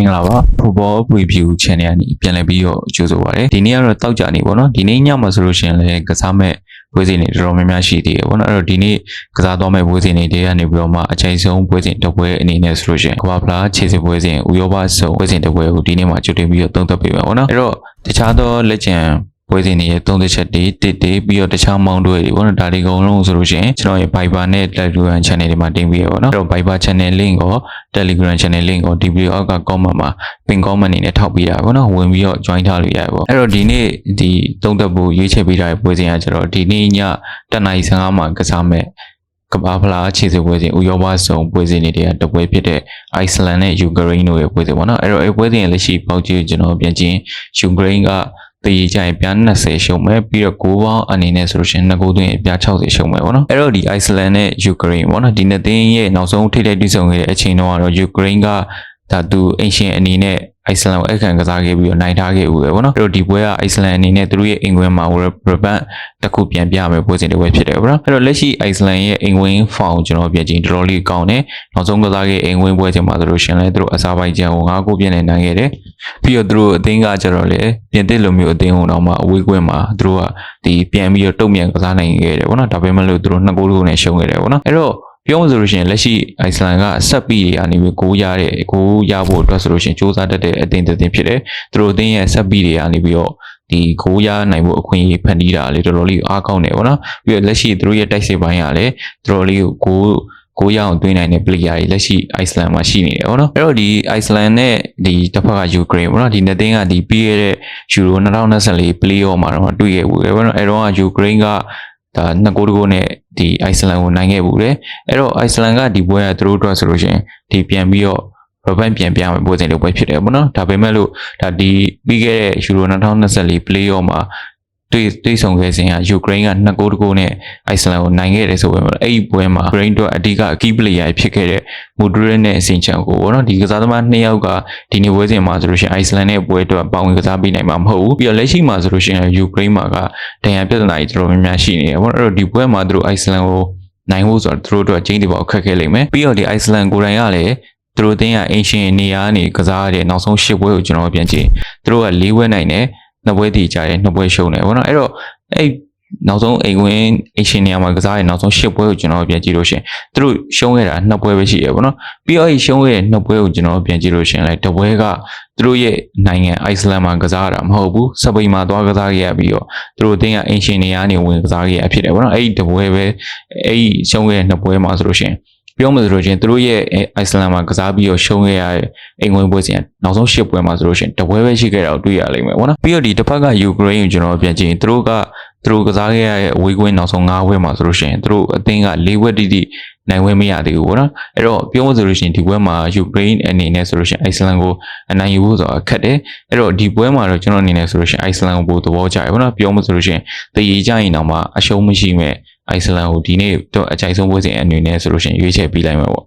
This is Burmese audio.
မင်္ဂလာပါ Football Review Channel ကနေပြန်လည်ပြီးတော့ကြိုဆိုပါရစေဒီနေ့ကတော့တောက်ကြနေပေါ့နော်ဒီနေ့ညမှာဆိုလို့ရှိရင်လည်းကစားမဲ့ပွဲစဉ်တွေတော်တော်များများရှိသေးတယ်ပေါ့နော်အဲ့တော့ဒီနေ့ကစားသွားမဲ့ပွဲစဉ်တွေတွေကနေပြီးတော့မှအချိန်ဆုံးပွဲစဉ်တစ်ပွဲအနေနဲ့ဆိုလို့ရှိရင်ကမ္ဘာဖလားခြေစစ်ပွဲစဉ်ဥရောပဆုံးပွဲစဉ်တစ်ပွဲကိုဒီနေ့မှာကြိုတင်ပြီးတော့သုံးသပ်ပေးမယ်ပေါ့နော်အဲ့တော့တခြားသောလက်ကျန် ပွဲစဉ်တွေရဲ့သုံးသက်ချက်တွေတစ်တေးပြီးတော့တခြားမောင်းတွေတွေပေါ့နော်ဒါတွေအကုန်လုံးဆိုလို့ရှိရင်ကျွန်တော်ရဲ့ Viber နဲ့ Telegram channel တွေမှာတင်ပေးရပါတော့အဲ့တော့ Viber channel link ကို Telegram channel link ကိုဒီဗီဒီယိုအောက်က comment မှာ pin comment အနေနဲ့ထောက်ပေးရပါဘောနော်ဝင်ပြီးတော့ join ထားလို့ရပါဘောအဲ့တော့ဒီနေ့ဒီသုံးသက်ဖို့ရွေးချယ်ပေးထားတဲ့ပွဲစဉ်ကကျတော့ဒီနေ့ည7:55မှာကစားမဲ့ကမ္ဘာဖလားခြေစစ်ပွဲစဉ်ဥရောပဆောင်ပွဲစဉ်တွေတည်းကတပွဲဖြစ်တဲ့ Iceland နဲ့ Ukraine တို့ရဲ့ပွဲစဉ်ပေါ့နော်အဲ့တော့အဲ့ပွဲစဉ်ရဲ့လက်ရှိပေါက်ကြည့်ကျွန်တော်ပြန်ချင်း Ukraine က တည်ကြရင်ပြား20ရှုံးမယ်ပြီးတော့9ပေါင်းအနေနဲ့ဆိုလို့ရှိရင်2ဂိုးသွင်းပြား60ရှုံးမယ်ပေါ့နော်အဲ့တော့ဒီ Iceland နဲ့ Ukraine ပေါ့နော်ဒီနှစ်သင်းရဲ့နောက်ဆုံးထိတဲ့တွေ့ဆုံခဲ့တဲ့အချိန်တုန်းကတော့ Ukraine ကဒါသူအင်ရှင်အနေနဲ့ Iceland ကိုအခန့်ကစားခဲ့ပြီးတော့နိုင်ထားခဲ့ဦးပဲပေါ့နော်အဲ့တော့ဒီပွဲက Iceland အနေနဲ့သူတို့ရဲ့အင်ကွင်းမှာ Brabant တစ်ခုပြန်ပြမယ်ပွဲစဉ်တစ်ပွဲဖြစ်တယ်ပေါ့နော်အဲ့တော့လက်ရှိ Iceland ရဲ့အင်ကွင်း form ကိုကျွန်တော်ပြန်ကြည့်တော်တော်လေးကောင်းတယ်နောက်ဆုံးကစားခဲ့အင်ကွင်းပွဲစဉ်မှာဆိုလို့ရှိရင်လည်းသူတို့အစားပိုင်းချန်ကို9ဂိုးပြည့်နေနိုင်ခဲ့တယ် ပြီးတော့သူတို့အသင်းကကျတော့လေပြင်သစ်လိုမျိုးအသင်းဟိုတော့မှအဝေးကွင်းမှာသူတို့ကဒီပြန်ပြီးတော့တုံ့ပြန်ကစားနိုင်ခဲ့တယ်ပေါ့နော်ဒါပေမဲ့လို့သူတို့2ဂိုးလုံးနဲ့ရှုံးခဲ့တယ်ပေါ့နော်အဲ့တော့ပြောမှဆိုလို့ရှိရင်လက်ရှိ Iceland ကဆက်ပြီးရနေပြီးကိုးရတဲ့ကိုးရဖို့အတွက်ဆိုလို့ရှိရင်စူးစမ်းတတ်တဲ့အသင်းတစ်သင်းဖြစ်တယ်သူတို့အသင်းရဲ့ဆက်ပြီးတွေကနေပြီးတော့ဒီကိုးရနိုင်ဖို့အခွင့်အရေးဖန်တီးတာလေတော်တော်လေးအားကောင်းတယ်ပေါ့နော်ပြီးတော့လက်ရှိသူတို့ရဲ့တိုက်စစ်ပိုင်းကလည်းတော်တော်လေးကိုကိုး ကိုရအောင်တွင်းနိုင်တဲ့ player တွေလက်ရှိ Iceland မှာရှိနေတယ်ပေါ့နော်အဲ့တော့ဒီ Iceland နဲ့ဒီတစ်ဖက်က Ukraine ပေါ့နော်ဒီနှစ်သင်းကဒီပြီးရတဲ့ Euro 2024 play-off မှာတော့တွေ့ခဲ့ဘူးလေပေါ့နော်အဲ့တော့ Ukraine ကဒါနှစ်ကိုးတကိုးနဲ့ဒီ Iceland ကိုနိုင်ခဲ့ဘူးလေအဲ့တော့ Iceland ကဒီပွဲကသူတို့အတွက်ဆိုလို့ရှိရင်ဒီပြန်ပြီးတော့ရပန်ပြန်ပြမယ်ပွဲစဉ်လေးပွဲဖြစ်တယ်ပေါ့နော်ဒါပေမဲ့လို့ဒါဒီပြီးခဲ့တဲ့ Euro 2024 play-off မှာ တွေ့တွေ့ဆုံခဲ့စဉ်ကယူကရိန်းက2ဂိုးတဂိုးနဲ့အိုက်စလန်ကိုနိုင်ခဲ့တယ်ဆိုပေမဲ့အဲ့ဒီပွဲမှာယူကရိန်းတို့အဓိကအကီးပလေယာဖြစ်ခဲ့တဲ့မူဒရစ်နဲ့အစင်ချန်ကိုပေါ့နော်ဒီကစားသမားနှစ်ယောက်ကဒီနေ့ပွဲစဉ်မှာဆိုလို့ရှိရင်အိုက်စလန်နဲ့ပွဲအတွက်ပေါဝင်ကစားပေးနိုင်မှာမဟုတ်ဘူးပြီးတော့လက်ရှိမှာဆိုလို့ရှိရင်ယူကရိန်းမှာကဒဏ်ရာပြဿနာကြီးတော်တော်များများရှိနေတယ်ပေါ့နော်အဲ့တော့ဒီပွဲမှာသူတို့အိုက်စလန်ကိုနိုင်ဖို့ဆိုတော့သူတို့တို့အချင်းတွေပေါ့အခက်ခဲလိမ့်မယ်ပြီးတော့ဒီအိုက်စလန်ကိုယ်တိုင်ကလည်းသူတို့အတင်းကအင်ရှင်နေရာကနေကစားရတဲ့နောက်ဆုံး၈ပွဲကိုကျွန်တော်ပြန်ကြည့်သူတို့က၄ပွဲနိုင်တယ် နှစ်ပွဲတည်ကြတယ်နှစ်ပွဲရှုံးတယ်ပေါ့နော်အဲ့တော့အဲ့နောက်ဆုံးအိမ်ဝင်အရှင်နေရာမှာကစားရနောက်ဆုံး၈ပွဲကိုကျွန်တော်ပြန်ကြည့်လို့ရှင်သူတို့ရှုံးခဲ့တာနှစ်ပွဲပဲရှိရပေါ့နော်ပြီးတော့အဲ့ရှုံးခဲ့တဲ့နှစ်ပွဲကိုကျွန်တော်ပြန်ကြည့်လို့ရှင်လိုက်တစ်ပွဲကသူတို့ရဲ့နိုင်ငံအိုက်စလန်မှာကစားရတာမဟုတ်ဘူးစပိန်မှာသွားကစားခဲ့ရပြီးတော့သူတို့အတင်းကအင်ရှင်နေရာနေဝင်ကစားခဲ့ရဖြစ်တယ်ပေါ့နော်အဲ့ဒီတစ်ပွဲပဲအဲ့ဒီရှုံးခဲ့တဲ့နှစ်ပွဲမှာဆိုလို့ရှင် ပြောမှဆိုလို့ချင်းသူတို့ရဲ့အိုက်စလန်မှာကစားပြီးတော့ရှုံးခဲ့ရတဲ့အိမ်ဝင်ပွဲစဉ်နောက်ဆုံး၈ပွဲမှာဆိုလို့ချင်းတပွဲပဲရှိခဲ့တာကိုတွေ့ရလိမ့်မယ်ပေါ့နော်ပြီးတော့ဒီတစ်ဖက်ကယူကရိန်းကိုကျွန်တော်ပြန်ကြည့်ရင်သူတို့ကသူတို့ကစားခဲ့ရတဲ့အဝေးကွင်းနောက်ဆုံး၅ဝဲမှာဆိုလို့ရှိရင်သူတို့အသင်းက၄ဝက်တိတိနိုင်ဝဲမရသေးဘူးပေါ့နော်အဲ့တော့ပြောမှဆိုလို့ရှိရင်ဒီပွဲမှာယူကရိန်းအနေနဲ့ဆိုလို့ရှိရင်အိုက်စလန်ကိုအနိုင်ယူဖို့ဆိုတာခက်တယ်အဲ့တော့ဒီပွဲမှာတော့ကျွန်တော်အနေနဲ့ဆိုလို့ရှိရင်အိုက်စလန်ကိုပိုသဘောကျတယ်ပေါ့နော်ပြောမှဆိုလို့ရှိရင်တည်ရကြရင်တော့မှအရှုံးမရှိမဲ့ အိုက်စလန်ကိုဒီနေ့တော့အကြိုက်ဆုံးပွဲစဉ်အနေနဲ့ဆိုလို့ရှိရင်ရွေးချယ်ပေးလိုက်မှာပေါ့